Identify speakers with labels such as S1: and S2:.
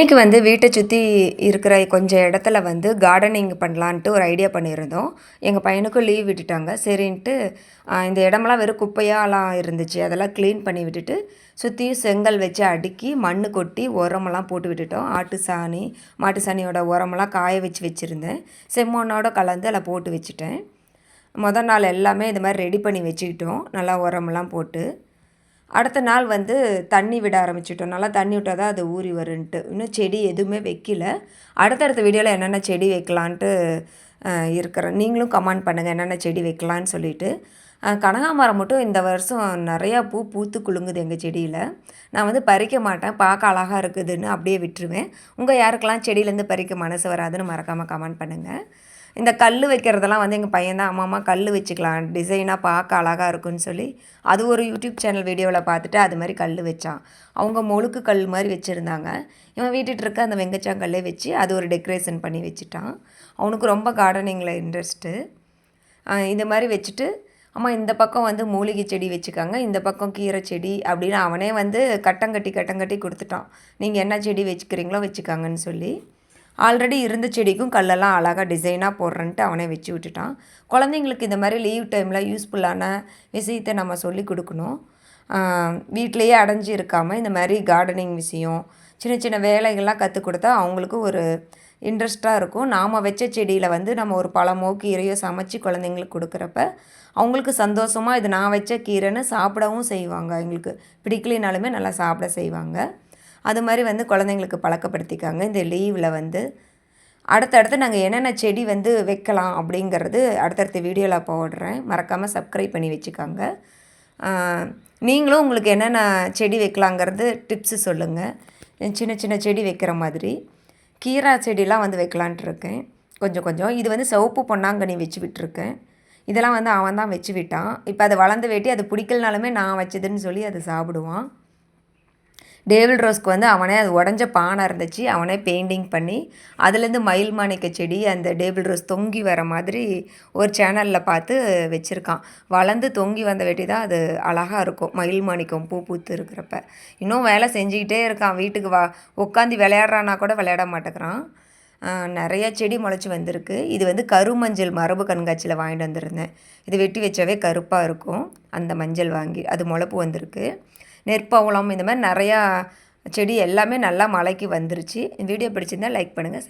S1: இன்றைக்கி வந்து வீட்டை சுற்றி இருக்கிற கொஞ்சம் இடத்துல வந்து கார்டனிங் பண்ணலான்ட்டு ஒரு ஐடியா பண்ணியிருந்தோம். எங்கள் பையனுக்கும் லீவ் விட்டுட்டாங்க. சரின்ட்டு இந்த இடமெல்லாம் வெறும் குப்பையாலாம் இருந்துச்சு. அதெல்லாம் க்ளீன் பண்ணி விட்டுட்டு சுற்றியும் செங்கல் வச்சு அடுக்கி மண் கொட்டி உரமெல்லாம் போட்டு விட்டுட்டோம். ஆட்டு சாணி மாட்டு சாணியோட உரமெல்லாம் காய வச்சு வச்சுருந்தேன். செம்மண்ணோட கலந்து அதில் போட்டு வச்சுட்டேன். மொதல் நாள் எல்லாமே இது மாதிரி ரெடி பண்ணி வச்சுக்கிட்டோம். நல்லா உரமெல்லாம் போட்டு. அடுத்த நாள் வந்து தண்ணி விட ஆரம்பிச்சிட்டோம். நல்லா தண்ணி விட்டால் தான் அது ஊறி வருன்ட்டு. இன்னும் செடி எதுவுமே வைக்கல. அடுத்தடுத்த வீடியோவில் என்னென்ன செடி வைக்கலான்ட்டு இருக்கிறேன். நீங்களும் கமெண்ட் பண்ணுங்கள் என்னென்ன செடி வைக்கலான்னு சொல்லிட்டு. கனகாமரம் மட்டும் இந்த வருஷம் நிறையா பூ பூத்து குலுங்குது எங்கள் செடியில். நான் வந்து பறிக்க மாட்டேன். பார்க்க அழகாக இருக்குதுன்னு அப்படியே விட்டுருவேன். உங்கள் யாருக்கெல்லாம் செடியிலேருந்து பறிக்க மனசு வராதுன்னு மறக்காமல் கமெண்ட் பண்ணுங்கள் இந்த கல் வைக்கிறதெல்லாம் வந்து எங்கள் பையன் தான். அம்மா கல் வச்சுக்கலாம். டிசைனாக பார்க்க அழகாக இருக்குன்னு சொல்லி அது ஒரு யூடியூப் சேனல் வீடியோவில் பார்த்துட்டு அது மாதிரி கல் வச்சான். அவங்க முழுக்கு கல் மாதிரி வச்சுருந்தாங்க. இவன் வீட்டுட்டு இருக்க அந்த வெங்கச்சாங்கல்லே வச்சு அது ஒரு டெக்கரேஷன் பண்ணி வச்சுட்டான். அவனுக்கு ரொம்ப கார்டனிங்கில் இன்ட்ரெஸ்ட்டு இந்த மாதிரி வச்சுட்டு அம்மா இந்த பக்கம் வந்து மூலிகை செடி வச்சுக்காங்க. இந்த பக்கம் கீரை செடி அப்படின்னு அவனே வந்து கட்டங்கட்டி கட்டங்கட்டி கொடுத்துட்டான். நீங்கள் என்ன செடி வச்சுக்கிறீங்களோ வச்சுக்காங்கன்னு சொல்லி. ஆல்ரெடி இருந்த செடிக்கும் கல்லெல்லாம் அழகாக டிசைனாக போடுறேன்ட்டு அவனே வச்சு விட்டுட்டான். குழந்தைங்களுக்கு இந்த மாதிரி லீவ் டைமில் யூஸ்ஃபுல்லான விஷயத்தை நம்ம சொல்லி கொடுக்கணும். வீட்லேயே அடைஞ்சு இருக்காமல் இந்த மாதிரி கார்டனிங் விஷயம் சின்ன சின்ன வேலைகள்லாம் கற்றுக் கொடுத்தா அவங்களுக்கு ஒரு இன்ட்ரெஸ்ட்டாக இருக்கும். நாம் வச்ச செடியில் வந்து நம்ம ஒரு பழமோ கீரையோ சமைச்சு குழந்தைங்களுக்கு கொடுக்குறப்ப அவங்களுக்கு சந்தோஷமாக இது நான் வச்ச கீரைன்னு சாப்பிடவும் செய்வாங்க. எங்களுக்கு பிடிக்கலினாலுமே நல்லா சாப்பிட செய்வாங்க. அது மாதிரி வந்து குழந்தைங்களுக்கு பழக்கப்படுத்திக்காங்க. இந்த லீவில் வந்து அடுத்தடுத்து நாங்கள் என்னென்ன செடி வந்து வைக்கலாம் அப்படிங்கிறது அடுத்தடுத்த வீடியோவில் போடுறேன். மறக்காமல் சப்ஸ்கிரைப் பண்ணி வச்சுக்காங்க. நீங்களும் உங்களுக்கு என்னென்ன செடி வைக்கலாங்கிறது டிப்ஸு சொல்லுங்கள் சின்ன சின்ன செடி வைக்கிற மாதிரி. கீரா செடிலாம் வந்து வைக்கலான்ட்டு இருக்கேன். கொஞ்சம் கொஞ்சம். இது வந்து சிவப்பு பொன்னாங்கனி வச்சு விட்டுருக்கேன். இதெல்லாம் வந்து அவன் தான் வச்சு விட்டான். இப்போ அதை வளர்ந்து வெட்டி அது பிடிக்கலனாலுமே நான் வச்சதுன்னு சொல்லி அதை சாப்பிடுவான். டேவில் ரோஸ்க்கு வந்து அவனே அது உடஞ்ச பானை இருந்துச்சு. அவனே பெயிண்டிங் பண்ணி அதுலேருந்து மயில் மாணிக்க செடி அந்த டேபிள் ரோஸ் தொங்கி வர மாதிரி ஒரு சேனலில் பார்த்து வச்சுருக்கான். வளர்ந்து தொங்கி வந்த வெட்டி தான் அது அழகாக இருக்கும். மயில் மாணிக்கம் பூ பூத்து இருக்கிறப்ப. இன்னும் வேலை செஞ்சுக்கிட்டே இருக்கான். வீட்டுக்கு வா உட்காந்து விளையாடுறானா கூட விளையாட மாட்டேங்கிறான். நிறைய செடி முளைச்சி வந்திருக்கு. இது வந்து கருமஞ்சள் மரபு கண்காட்சியில் வாங்கிட்டு வந்திருந்தேன். இது வெட்டி வச்சாவே கருப்பாக இருக்கும். அந்த மஞ்சள் வாங்கி அது முளப்பு வந்திருக்கு. நெற்பவளம் இந்த மாதிரி நிறையா செடி எல்லாமே நல்லா மழைக்கு வந்துருச்சு. வீடியோ பிடிச்சிருந்தால் லைக் பண்ணுங்கள்